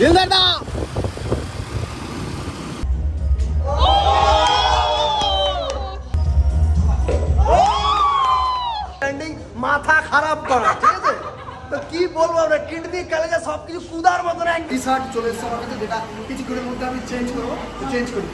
দিলদার মাথা খারাপ করা ঠিক আছে? তো কি বলব আমরা কিডনি কালেজা সব কিছু সুদার মতন টি শার্ট চলে এসছে আমার কাছে যেটা কিছুক্ষণের মধ্যে আমি চেঞ্জ করব চেঞ্জ করি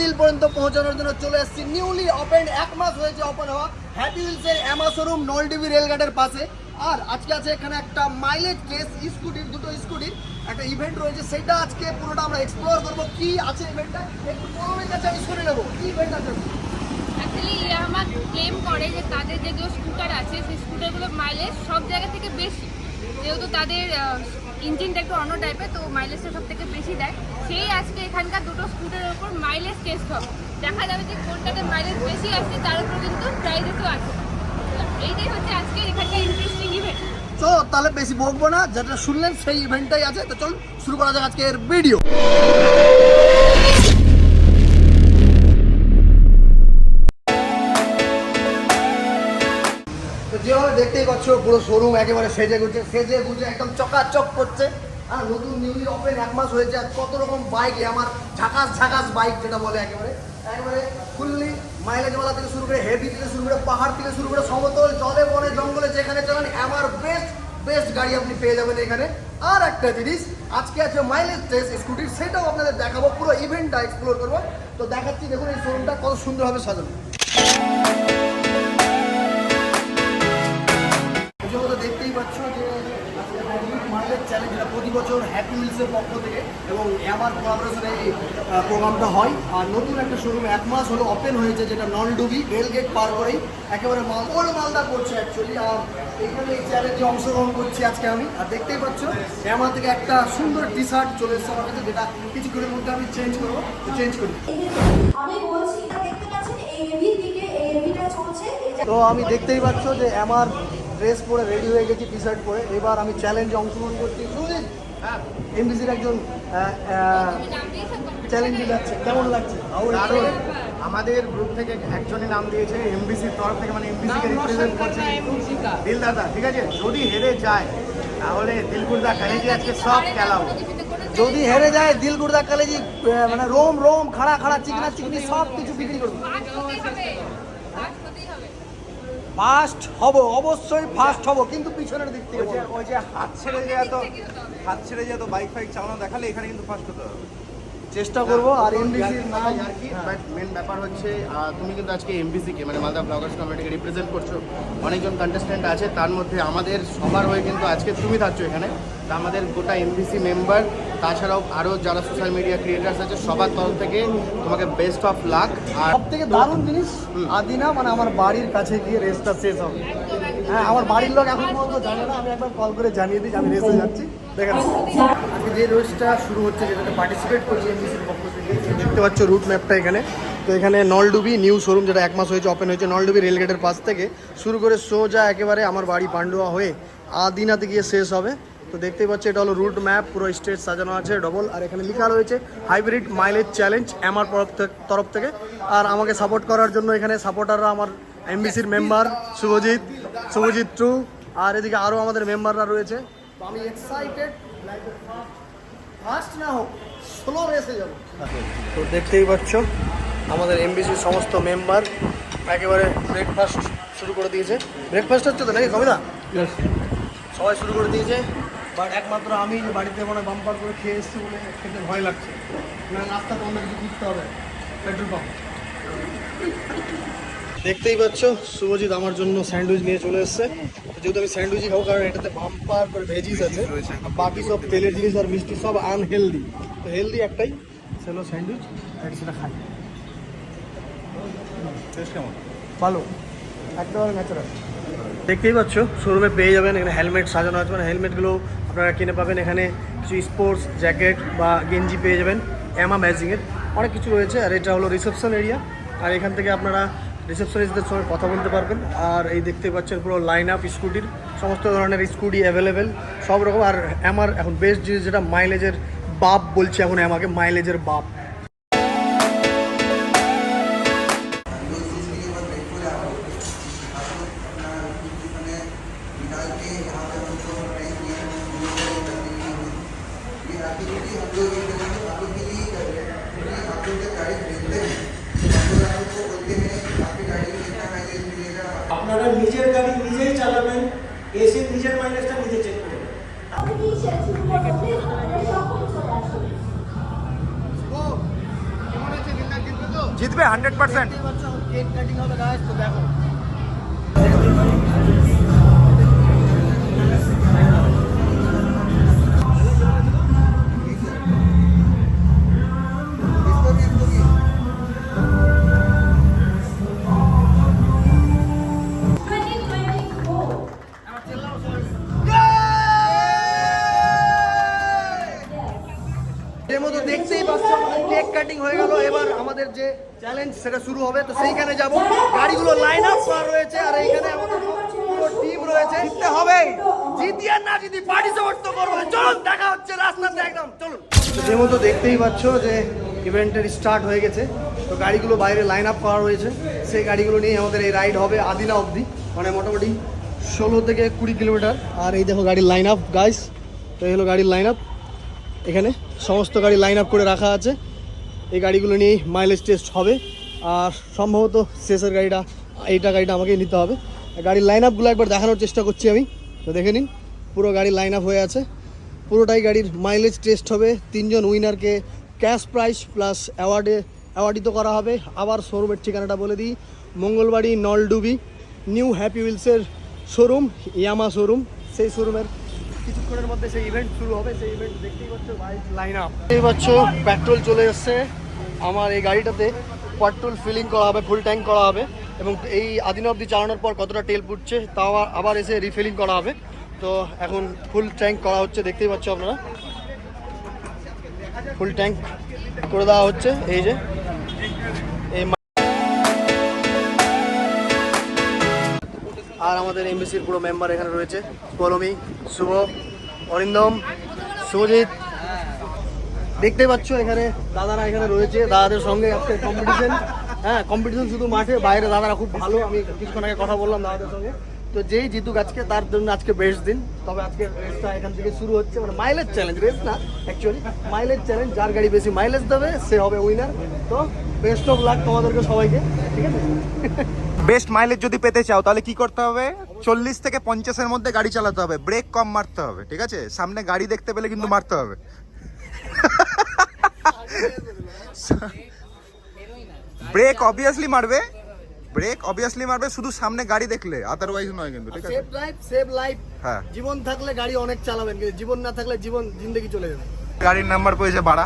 দিল পর্যন্ত পৌঁছানোর জন্য চলে এসেছি। নিউলি ওপেন এক মাস হয়েছে ওপেন হওয়া। হ্যাপি হিলসের অ্যামা শোরুম নলডিবি রেলঘাটের পাশে। আর আজকে আছে এখানে একটা মাইলেজ কেস স্কুটির দুটো স্কুটির একটা ইভেন্ট রয়েছে। সেটা আজকে পুরোটা আমরা এক্সপ্লোর করব। কি আছে ইভেন্টটা একটু প্রথমের কাছে আমি শুনে নেব। কি ইভেন্ট আছে? অ্যাকচুয়ালি ক্লেম করে যে তাদের যেগুলো স্কুটার আছে, সেই স্কুটারগুলোর মাইলেজ সব জায়গা থেকে বেশি। যেহেতু তাদের ইঞ্জিনটা একটু অন্য টাইপের তো মাইলেজটা সব থেকে বেশি দেয়। সেই আজকে এখানকার দুটো স্কুটারের উপর মাইলেজ টেস্ট হবে। দেখা যাবে যে কোনটাতে মাইলেজ বেশি আসছে, তার উপর কিন্তু প্রাইজেসও আছে। এইটাই হচ্ছে আজকে এখানকার ইন্টারেস্টিং ইভেন্ট তো তাহলে বেশি বকবো না, যেটা শুনলেন সেই ইভেন্টটাই আছে। তো চল, শুরু করা যাক আজকের ভিডিও দেখতেই পুরো শোরুম একেবারে সেজে গুজে সেজে গুজে একদম চকাচক করছে। আর নতুন নিউলি ওপেন এক মাস হয়েছে, আর কত রকম বাইক আমার ঝাকাস ঝাকাস বাইক যেটা বলে একেবারে। একেবারে ফুললি মাইলেজওয়ালা থেকে শুরু করে হেভি থেকে শুরু করে পাহাড় থেকে শুরু করে সমতল, জলে বনে, জঙ্গলে যেখানে চালান আমার বেস্ট বেস্ট গাড়ি আপনি পেয়ে যাবেন এখানে। আর একটা জিনিস, আজকে আছে মাইলেজ টেস্ট স্কুটির সেটাও আপনাদের দেখাবো, পুরো ইভেন্টটা এক্সপ্লোর করব। তো দেখাচ্ছি, দেখুন এই শোরুমটা কত সুন্দরভাবে সাজানো। প্রথমত দেখতেই পাচ্ছ যে মার্কেট চ্যালেঞ্জ যেটা প্রতি বছর হ্যাপি মিলসের পক্ষ থেকে এবং আমার কোলাবোরেশনে এই প্রোগ্রামটা হয়। আর নতুন একটা শোরুম এক মাস হলো ওপেন হয়েছে যেটা নন ডুবি রেল গেট পার করেই। একেবারে মাল মালদা করছে অ্যাকচুয়ালি আর এখানে এই চ্যালেঞ্জে অংশগ্রহণ করছি আজকে আমি। আর দেখতেই পাচ্ছ আমার থেকে একটা সুন্দর টি শার্ট চলে এসছে আমার কাছে যেটা কিছুক্ষণের মধ্যে আমি চেঞ্জ করব। চেঞ্জ করি। আমি বলছি দেখতে পাচ্ছেন এই দিকে এই চলছে তো আমি দেখতেই পাচ্ছ যে আমার ড্রেস পরে রেডি হয়ে গেছি টি শার্ট পরে। এবার আমি চ্যালেঞ্জে অংশগ্রহণ করছি। সুজিত এমবিসির একজন চ্যালেঞ্জে যাচ্ছে। কেমন লাগছে? দারুণ। আমাদের গ্রুপ থেকে একজনই নাম দিয়েছে এমবিসির তরফ থেকে মানে এমবিসি কে রিপ্রেজেন্ট করছে দিল দাদা ঠিক আছে? যদি হেরে যায় তাহলে দিলকুরদা কালেজি আজকে সব খেলাও। যদি হেরে যায় দিল গুর্দা কলেজি মানে রোম রোম খাড়া খাড়া চিকনা চিকনি সব কিছু বিক্রি করব ফার্স্ট হতেই হবে ফার্স্ট হতেই হবে ফার্স্ট হব অবশ্যই ফার্স্ট হব কিন্তু পিছনের দিক থেকে ওই যে ওই যে হাত ছেড়ে যে এত হাত ছেড়ে যে এত বাইক ফাইক চালানো দেখালে এখানে কিন্তু ফার্স্ট হতে হবে। চেষ্টা করব আর এমবিসি আর কি বাট মেন ব্যাপার হচ্ছে তুমি কিন্তু আজকে এমবিসি কে মানে মালদা ব্লগার্স কমিটিকে রিপ্রেজেন্ট করছ। অনেকজন কন্টেস্ট্যান্ট আছে তার মধ্যে আমাদের সবার হয়ে কিন্তু আজকে তুমি থাকছো এখানে। তা আমাদের গোটা এমবিসি মেম্বার তাছাড়াও আরও যারা সোশ্যাল মিডিয়া ক্রিয়েটার্স আছে সবার তরফ থেকে তোমাকে বেস্ট অফ লাক আর সব থেকে দারুণ জিনিস আদিনা মানে আমার বাড়ির কাছে গিয়ে রেসটা শেষ হবে। হ্যাঁ আমার বাড়ির লোক এখন পর্যন্ত জানে না আমি একবার কল করে জানিয়ে দিই আমি রেসে যাচ্ছি। দেখেন আজকে যে রেসটা শুরু হচ্ছে যেটাতে পার্টিসিপেট করছি এমবিসির পক্ষ থেকে দেখতে পাচ্ছ রুট ম্যাপটা এখানে। তো এখানে নলডুবি নিউ শোরুম যেটা এক মাস হয়েছে ওপেন হয়েছে নলডুবি রেলগেটের পাশ থেকে। শুরু করে সোজা একেবারে আমার বাড়ি পান্ডুয়া হয়ে আদিনাতে গিয়ে শেষ হবে। তো দেখতেই পাচ্ছ এটা হলো রুট ম্যাপ পুরো স্টেজ সাজানো আছে ডবল আর এখানে লেখা রয়েছে হাইব্রিড মাইলেজ চ্যালেঞ্জ আমার তরফ থেকে- আর আমাকে সাপোর্ট করার জন্য এখানে সাপোর্টাররা আমার এমবিসির মেম্বার শুভজিৎ শুভজিৎ ট্রু আর এদিকে আরও আমাদের মেম্বাররা রয়েছে। আমি এক্সাইটেড না হোক স্লো রেসে যাব। তো দেখতেই পাচ্ছ আমাদের এমবিসির সমস্ত মেম্বার একেবারে ব্রেকফাস্ট শুরু করে দিয়েছে। ব্রেকফাস্ট হচ্ছে তো নাকি কবিতা? সবাই শুরু করে দিয়েছে। বাট একমাত্র আমি যে বাড়িতে মানে বাম্পার করে খেয়ে এসেছি বলে খেতে ভয় লাগছে। না রাস্তা তো অন্য কিছু খুঁজতে হবে পেট্রোল পাম্প দেখতেই পাচ্ছ শুভজিৎ আমার জন্য স্যান্ডউইচ নিয়ে চলে এসেছে। যেহেতু আমি স্যান্ডউইচই খাব কারণ এটাতে বাম্পার করে ভেজিস আছে। বাকি সব তেলের জিনিস আর মিষ্টি সব আনহেলদি তো হেলদি একটাই সেলো স্যান্ডউইচ আর সেটা খাই। কেমন? ভালো একেবারে ন্যাচারাল দেখতেই পাচ্ছ শোরুমে পেয়ে যাবেন এখানে হেলমেট সাজানো আছে। মানে হেলমেটগুলো আপনারা কিনে পাবেন এখানে কিছু স্পোর্টস জ্যাকেট বা গেঞ্জি পেয়ে যাবেন অ্যামা ম্যাজিংয়ের অনেক কিছু রয়েছে আর এটা হলো রিসেপশন এরিয়া আর এখান থেকে আপনারা রিসেপশনিস্টদের সঙ্গে কথা বলতে পারবেন। আর এই দেখতে পাচ্ছেন পুরো লাইন আপ স্কুটির সমস্ত ধরনের স্কুটি অ্যাভেলেবেল সব রকম। আর আমার এখন বেস্ট জিনিস যেটা মাইলেজের বাপ বলছে এখন আমাকে মাইলেজের বাপ। জিতবে হান্ড্রেড পার্সেন্ট কেক কাটিং হবে গাছ তো দেখো। কাটিং হয়ে গেল। এবার আমাদের যে চ্যালেঞ্জ সেটা শুরু হবে। তো সেইখানে যাব। গাড়িগুলো লাইন আপ করা রয়েছে আর এইখানে আমাদের পুরো টিম রয়েছে। জিততে হবে। জিতি আর না জিতি পার্টি তো করব। চলুন, দেখা হচ্ছে রাস্তাতে একদম। চলুন। যে মতো দেখতেই পাচ্ছ যে ইভেন্টের স্টার্ট হয়ে গেছে। তো গাড়িগুলো বাইরে লাইন আপ করা রয়েছে। সেই গাড়িগুলো নিয়ে আমাদের এই রাইড হবে আদিনা অবধি। মানে মোটামুটি ষোলো থেকে কুড়ি কিলোমিটার। আর এই দেখো গাড়ির লাইন আপ গাইস তো এই হলো গাড়ির লাইন আপ এখানে সমস্ত গাড়ি লাইন আপ করে রাখা আছে। এই গাড়িগুলো নিয়েই মাইলেজ টেস্ট হবে। আর সম্ভবত শেষের গাড়িটা, এইটা গাড়িটা আমাকেই নিতে হবে। গাড়ির লাইন আপগুলো একবার দেখানোর চেষ্টা করছি আমি। তো দেখে নিন, পুরো গাড়ির লাইন আপ হয়ে আছে। পুরোটাই গাড়ির মাইলেজ টেস্ট হবে। তিনজন উইনারকে ক্যাশ প্রাইজ প্লাস অ্যাওয়ার্ডে অ্যাওয়ার্ডিত করা হবে। আবার শোরুমের ঠিকানাটা বলে দিই। মঙ্গলবাড়ি, নলডুবি নিউ হ্যাপি উইলসের শোরুম ইয়ামা শোরুম সেই শোরুমের কিছুক্ষণের মধ্যে সেই ইভেন্ট শুরু হবে। সেই ইভেন্ট দেখতেই পাচ্ছ বাইক লাইন আপ দেখতেই পাচ্ছ পেট্রোল চলে এসছে। আমার এই গাড়িটাতে পেট্রোল ফিলিং করা হবে ফুল ট্যাঙ্ক করা হবে এবং এই আদিন অবধি চালানোর পর কতটা তেল পুড়ছে তাও আবার- এসে রিফিলিং করা হবে। তো এখন ফুল ট্যাঙ্ক করা হচ্ছে, দেখতেই পাচ্ছ আপনারা। ফুল ট্যাঙ্ক করে দেওয়া হচ্ছে, এই যে। এই আর আমাদের এমবিসির পুরো মেম্বার এখানে রয়েছে। পলমি শুভ, অরিন্দম, শুভজিৎ দেখতে পাচ্ছ এখানে দাদারা এখানে রয়েছে, দাদাদের সঙ্গে আজকে কম্পিটিশন হ্যাঁ কম্পিটিশন শুধু মাঠে, বাইরে দাদারা খুব ভালো, আমি কিছুক্ষণ আগে কথা বললাম দাদাদের সঙ্গে। তো যেই জিতুক আজকে, তার জন্য আজকে বেস্ট দিন। তবে আজকে রেসটা এখান থেকে শুরু হচ্ছে মানে মাইলেজ চ্যালেঞ্জ রেস না অ্যাকচুয়ালি মাইলেজ চ্যালেঞ্জ যার গাড়ি বেশি মাইলেজ দেবে, সে হবে উইনার তো বেস্ট অফ লাক তোমাদেরকে সবাইকে, ঠিক আছে? বেস্ট মাইলেজ যদি পেতে চাও, তাহলে কি করতে হবে? চল্লিশ থেকে পঞ্চাশের মধ্যে গাড়ি চালাতে হবে। ব্রেক কম মারতে হবে, ঠিক আছে? সামনে গাড়ি দেখতে পেলে কিন্তু মারতে হবে। ব্রেক অবভিয়াসলি মারবে ব্রেক অবভিয়াসলি মারবে শুধু সামনে গাড়ি দেখলে আদারওয়াইজ নয় কিন্তু ঠিক আছে সেভ লাইফ সেভ লাইফ হ্যাঁ জীবন থাকলে গাড়ি অনেক চালাবেন কিন্তু জীবন না থাকলে জীবন ज़िंदगी চলে যাবে গাড়ির নাম্বার পেয়েছে বাড়া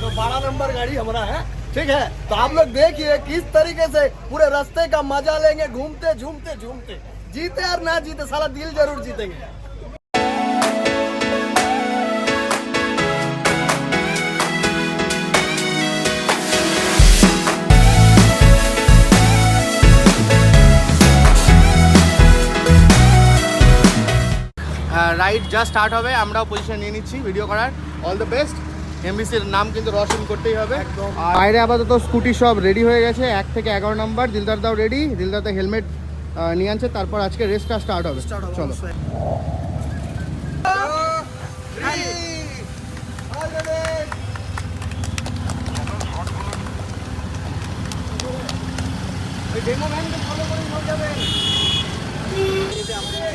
तो बारह नंबर गाड़ी हमारा है ठीक है तो आप लोग देखिए किस तरीके से पूरे रास्ते का मज़ा लेंगे घूमते झूमते झूमते जीते और ना जीते सारा दिल ज़रूर जीतेंगे রাইড জাস্ট স্টার্ট হবে আমরাও পজিশন নিয়ে নিচ্ছি ভিডিও করার। অল দ্য বেস্ট এমবিসির নাম কিন্তু রোশন করতেই হবে। আর বাইরে আপাতত স্কুটি সব রেডি হয়ে গেছে এক থেকে এগারো নাম্বার দিলদার দাও রেডি দিলদার দা হেলমেট নিয়ে আনছে তারপর আজকে রেসটা স্টার্ট হবে। চলো।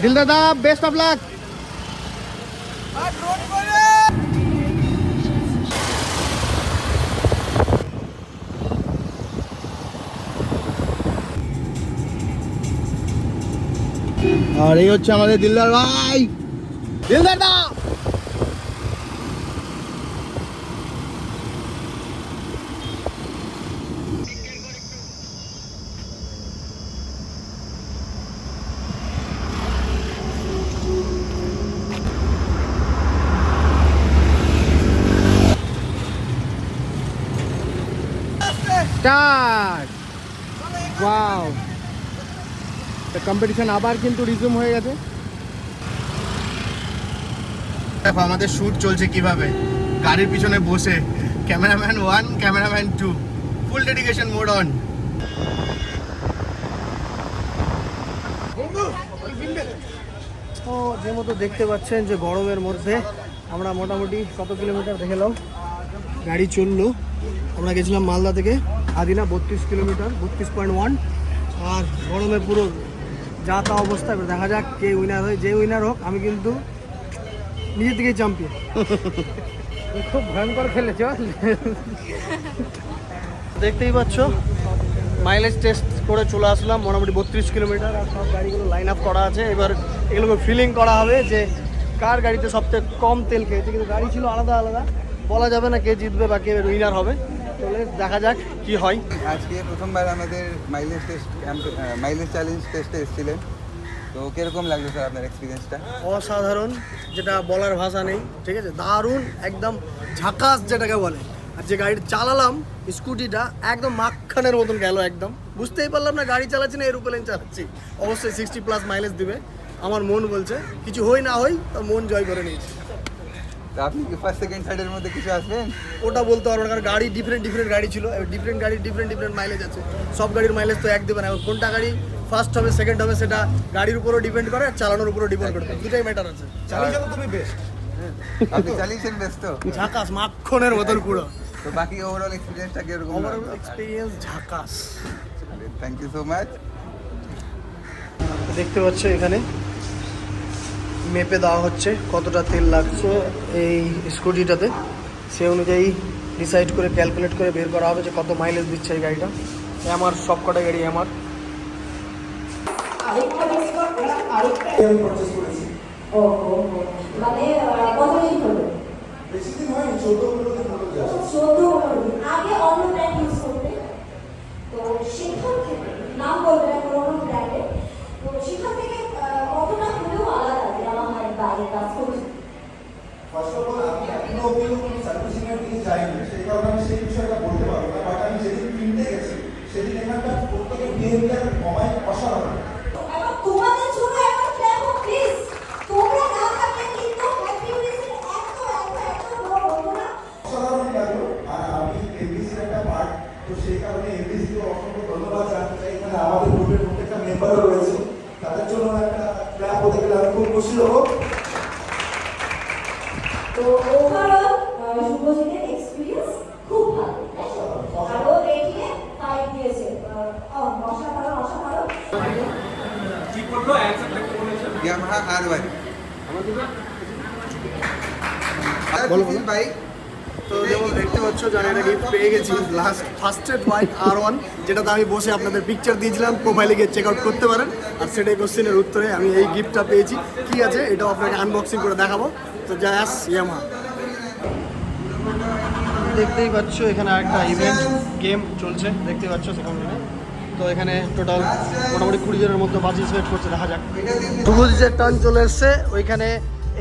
দিলদার দা বেস্ট অফ লাক আর এই হচ্ছে আমাদের দিলদার ভাই দিলদার দা স্টার্ট ওয়াও কম্পিটিশন আবার কিন্তু রিজুম হয়ে গেছে। দেখো আমাদের শ্যুট চলছে কীভাবে? গাড়ির পিছনে বসে। Cameraman one cameraman two full dedication mode on তো যে মতো দেখতে পাচ্ছেন যে গরমের মধ্যে আমরা মোটামুটি কত কিলোমিটার দেখে নাও গাড়ি চলল। আমরা গেছিলাম মালদা থেকে। আদিনা বত্রিশ কিলোমিটার বত্রিশ পয়েন্ট ওয়ান আর গরমে পুরো যা তা অবস্থা এবার দেখা যাক কে উইনার হয়। যে উইনার হোক আমি কিন্তু নিজে থেকেই চ্যাম্পিয়ন খুব ভয়ঙ্কর খেলেছ। দেখতেই পাচ্ছ মাইলেজ টেস্ট করে চলে আসলাম মোটামুটি বত্রিশ কিলোমিটার আর সব গাড়িগুলো লাইন আপ করা আছে। এবার এগুলোকে ফিলিং করা হবে যে কার গাড়িতে সবথেকে কম তেল খেয়েছে। কিন্তু গাড়ি ছিল আলাদা আলাদা বলা যাবে না কে জিতবে বা কে উইনার হবে। দেখা যাক কি হয়। আজকে প্রথমবার আমাদের মাইলেজ টেস্ট মাইলেজ চ্যালেঞ্জ টেস্টে এসেছিলেন। তো কীরকম লাগল স্যার আপনার এক্সপিরিয়েন্সটা অসাধারণ যেটা বলার ভাষা নেই ঠিক আছে? দারুণ একদম ঝাকাস যেটাকে বলে। আর যে গাড়িটা চালালাম স্কুটিটা একদম মাখানের মতন গেল একদম। বুঝতেই পারলাম না গাড়ি চালাচ্ছি না এরোপ্লেন চালাচ্ছি। অবশ্যই সিক্সটি প্লাস মাইলেজ দিবে। আমার মন বলছে কিছু হই না হই তার মন জয় করে নিয়েছি। আপনি কি ফার্স্ট সেকেন্ড থার্ডের মধ্যে কিছু আসবেন? ওটা বলতে পারব না কারণ গাড়ি ডিফারেন্ট ডিফারেন্ট গাড়ি ছিল। ডিফারেন্ট গাড়ি ডিফারেন্ট ডিফারেন্ট মাইলেজ আছে। সব গাড়ির মাইলেজ তো এক দেবে না। কোনটা গাড়ি ফার্স্ট হবে সেকেন্ড হবে সেটা গাড়ির উপরও ডিপেন্ড করে আর চালানোর উপরও ডিপেন্ড করে। দুটাই ম্যাটার আছে। আপনি চালিয়েছেন ব্যস্ত ঝাকাস মাখনের মতন পুরো। তো বাকি ওভারঅল এক্সপিরিয়েন্সটা কীরকম ওভারঅল এক্সপিরিয়েন্স ঝাকাস। থ্যাংক ইউ সো মাচ দেখতে পাচ্ছ এখানে মেপে দেওয়া হচ্ছে কতটা তেল লাগছে এই স্কুটিটাতে। সে অনুযায়ী ডিসাইড করে ক্যালকুলেট করে বের করা হবে যে কত মাইলেজ দিচ্ছে এই গাড়িটা। আমার সব কটা গাড়ি আমার। ও ও, ও। মানে আহ, কতদিন হলো। চোদ্দ পনেরো দিন ব্র্যান্ড ইউজ করতে তো সেখান থেকে নাম বলবে না কোনো কোনো ব্র্যান্ডে তো সেখান থেকে আহ, কতটা হলেও আলাদা যে আমার হয় বাইরে কাজ করছে ফার্স্ট অফ অল আমি এখনও অব্দি কোনো সার্ভিসিং এর দিকে যাইনি সেই কারণে আমি সেই বিষয়টা বলতে পারব না বাট আমি যেদিন কিনতে গেছি সেদিন এখানকার প্রত্যেকের বিহেভিয়ার কমায় অসাধারণ এখন তোমাদের জন্য একটা দেখো প্লিজ তোমরা না থাকলে কিন্তু হ্যাপি উইসের এত এত এত বড় হতো না অসাধারণ লাগল আর আমি এমবিসির একটা পার্ট তো সেই কারণে এমবিসিকে অসংখ্য ধন্যবাদ জানাতে চাই এখানে আমাদের গ্রুপের প্রত্যেকটা মেম্বারও রয়েছে তাদের জন্য একটা ক্লাব হতে গেলে তো ওভারঅল শুভজিতের এক্সপিরিয়েন্স খুব ভালো আর ও রেটিংয়ে ফাইভ দিয়েছে। অসাধারণ অসাধারণ। ইয়ামাহা আর ওয়াই বলো, বলো। বাইক তো যেমন দেখতে পাচ্ছ এটা গিফট পেয়ে গেছি। লাস্ট ফার্স্টেড বাইক আর ওয়ান যেটাতে আমি বসে আপনাদের পিকচার দিয়েছিলাম প্রোফাইলে গিয়ে চেক আউট করতে পারেন। আর সেটাই কোশ্চেনের উত্তরে আমি এই গিফটটা পেয়েছি। কি আছে, এটাও আপনাকে আনবক্সিং করে দেখাবো। তো জায়াস ইয়ামা দেখতেই পাচ্ছ, এখানে একটা ইভেন্ট গেম চলছে। দেখতে পাচ্ছ সেখানে। তো এখানে টোটাল মোটামুটি কুড়ি জনের মতো পার্টিসিপেট করছে, দেখা যাক। শুভজিতের টার্ন চলে এসছে। ওইখানে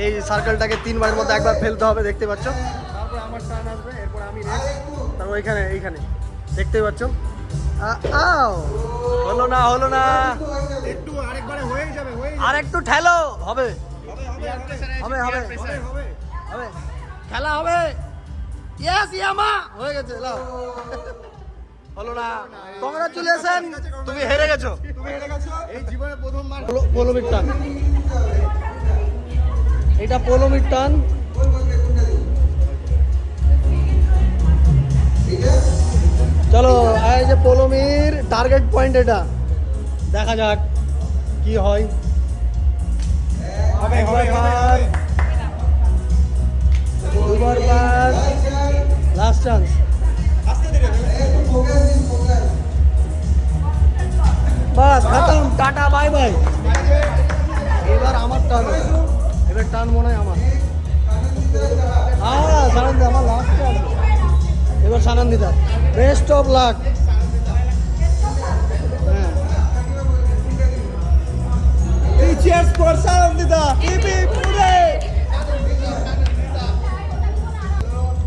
এই সার্কেলটাকে তিনবারের মধ্যে একবার ফেলতে হবে, দেখতে পাচ্ছ। আমার আসবে এরপর আমি তারপর এইখানে। দেখতেই পাচ্ছ? আও। হলো না হলো না। একটু আরেকবারে হয়ে যাবে আর একটু ঠেলো। হবে। হবে হবে হবে। খেলা হবে। ইয়েস ইয়ামা। হয়ে গেছে লাও। হলো না। কংগ্রাচুলেশন। তুমি হেরে গেছো। এই জীবনে প্রথমবার। টান। এটা পোলোমির টান। টার্গেট পয়েন্ট এটা। দেখা যাক কি হয়। একবার পার দুবার পার। লাস্ট চান্স বাস খতম। Tata bye bye. এবার আমার টার্ন এবার টার্ন মনে হয় আমার। হ্যাঁ সানন্দ আমার লাস্ট টার্ন এবার Sanandita best of luck Sanandita E P পুরে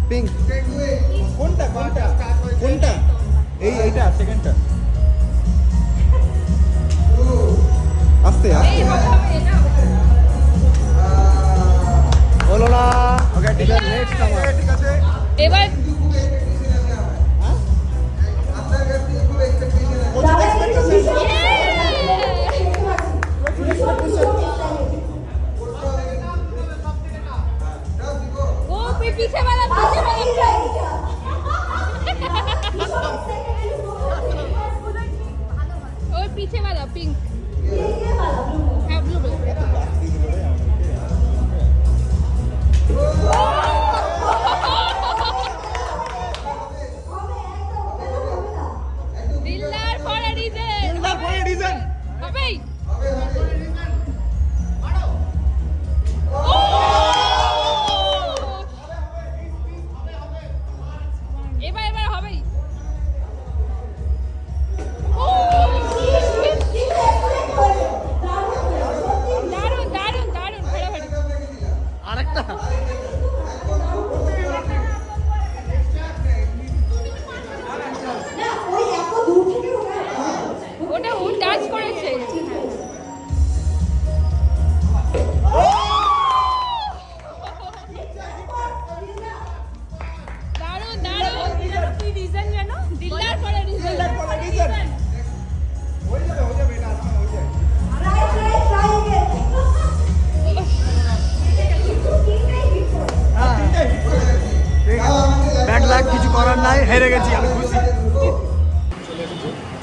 পিঙ্ক কোনটা কোনটা কোনটা এই এইটা সেকেন্ডটা আস্তে হবে। হলো না ওকে ঠিক আছে নেক্সট আমার ঠিক আছে এবার আপনার কাছ খুব এক্সপেকটেশন আছে এইটা। ভীষণ excited ছিল। ওই পিঙ্ক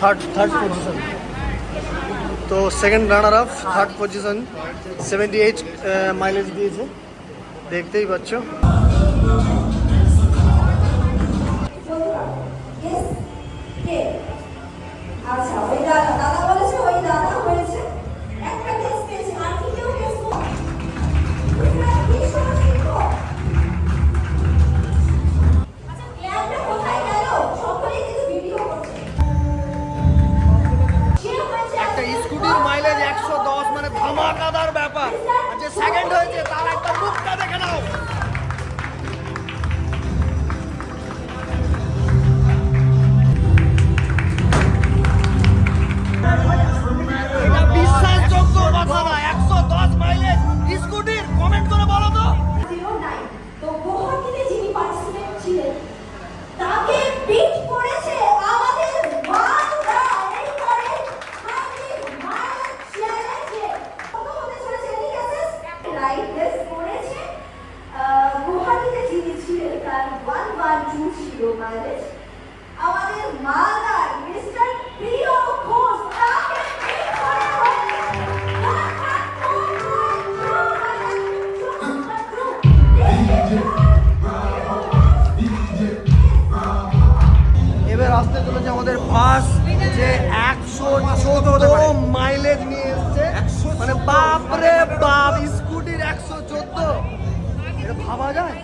থার্ড থার্ড পজিশন তো second runner up third position seventy eight mileage দিয়েছে দেখতেই পাচ্ছ Yes? কে? সেকেন্ড হয়েছে মানে বাপরে বাপ, স্কুটির একশো চোদ্দ। ভাবা যায়?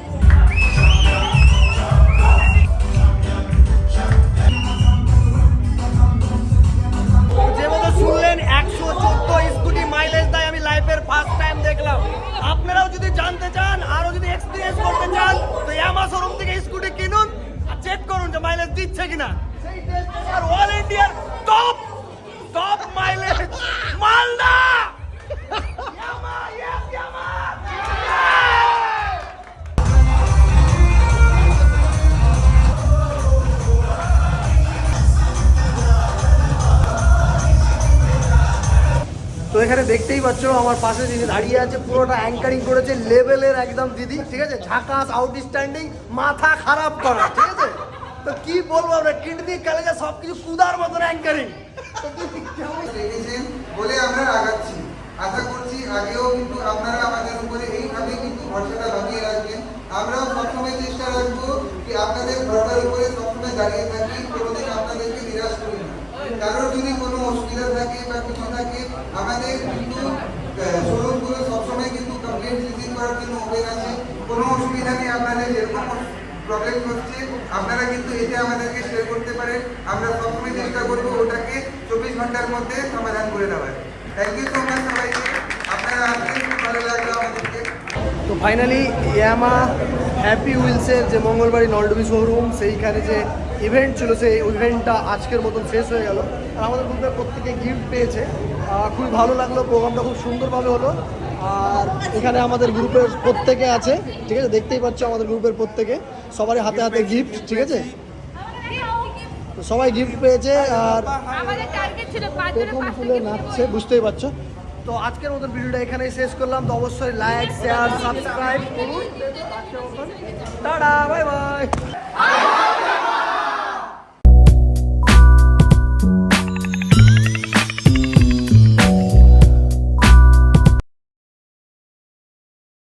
শুনলেন, একশো চোদ্দ স্কুটি মাইলেজ দেয়, আমি লাইফের ফার্স্ট টাইম দেখলাম। আপনারাও যদি জানতে চান, আরও যদি এক্সপিরিয়েন্স করতে থেকে স্কুটি কিনুন আর চেক করুন মাইলেজ দিচ্ছে কিনা। আর অল ইন্ডিয়ার টপ টপ মাইলেজ মালদা! এখানে দেখতেই পাচ্ছ, আমার পাশে যিনি দাঁড়িয়ে আছে, পুরোটা অ্যাঙ্কারিং করেছে লেভেলের একদম দিদি, ঠিক আছে? ঝাকাস আউটস্ট্যান্ডিং মাথা খারাপ করা, ঠিক আছে? তো কি বলব আমরা, কিডনি, কালেজা সব কিছু কুদার মতন অ্যাঙ্কারিং বলে আমরা আগাচ্ছি আশা করছি আগেও কিন্তু আপনারা আমাদের উপরে এইভাবে কিন্তু ভরসাটা লাগিয়ে রাখবেন। আমরাও সবসময় চেষ্টা রাখব কি আপনাদের ভরসার উপরে সবসময় দাঁড়িয়ে থাকি, কোনোদিন আপনাদেরকে নিরাশ করি না। কারোর যদি কোনো অসুবিধা থাকে বা কিছু থাকে আমাদের কিন্তু শোরুমগুলো সবসময় কিন্তু কমপ্লেন রিসিভ করার জন্য ওপেন আছে। কোনো অসুবিধা নেই, আপনাদের যেরকম প্রবলেম হচ্ছে, আপনারা কিন্তু এসে আমাদেরকে শেয়ার করতে পারেন। আমরা সবসময় চেষ্টা করব ওটাকে চব্বিশ ঘণ্টার মধ্যে সমাধান করে দেওয়ার। থ্যাংক ইউ সো মাচ সবাইকে। আপনারা আসলে খুব ভালো লাগল আমাদেরকে। তো ফাইনালি ইয়ামা হ্যাপি হুইলসের যে মঙ্গলবাড়ি নলডবি শোরুম সেইখানে যে ইভেন্ট ছিল সেই ইভেন্টটা আজকের মতন শেষ হয়ে গেল। আর আমাদের গ্রুপে প্রত্যেকে গিফট পেয়েছে। খুবই ভালো লাগল প্রোগ্রামটা খুব সুন্দরভাবে হলো। আর এখানে আমাদের গ্রুপের প্রত্যেকে আছে ঠিক আছে? দেখতেই পাচ্ছ আমাদের গ্রুপের প্রত্যেকে। সবারই হাতে হাতে গিফট ঠিক আছে? তো সবাই গিফট পেয়েছে আর আমাদের টার্গেট ছিল পাঁচ প্রথম ফুলে নাচছে বুঝতেই পারছ? তো আজকের মতন ভিডিওটা এখানেই শেষ করলাম। তো অবশ্যই লাইক শেয়ার সাবস্ক্রাইব করুন। Tata bye bye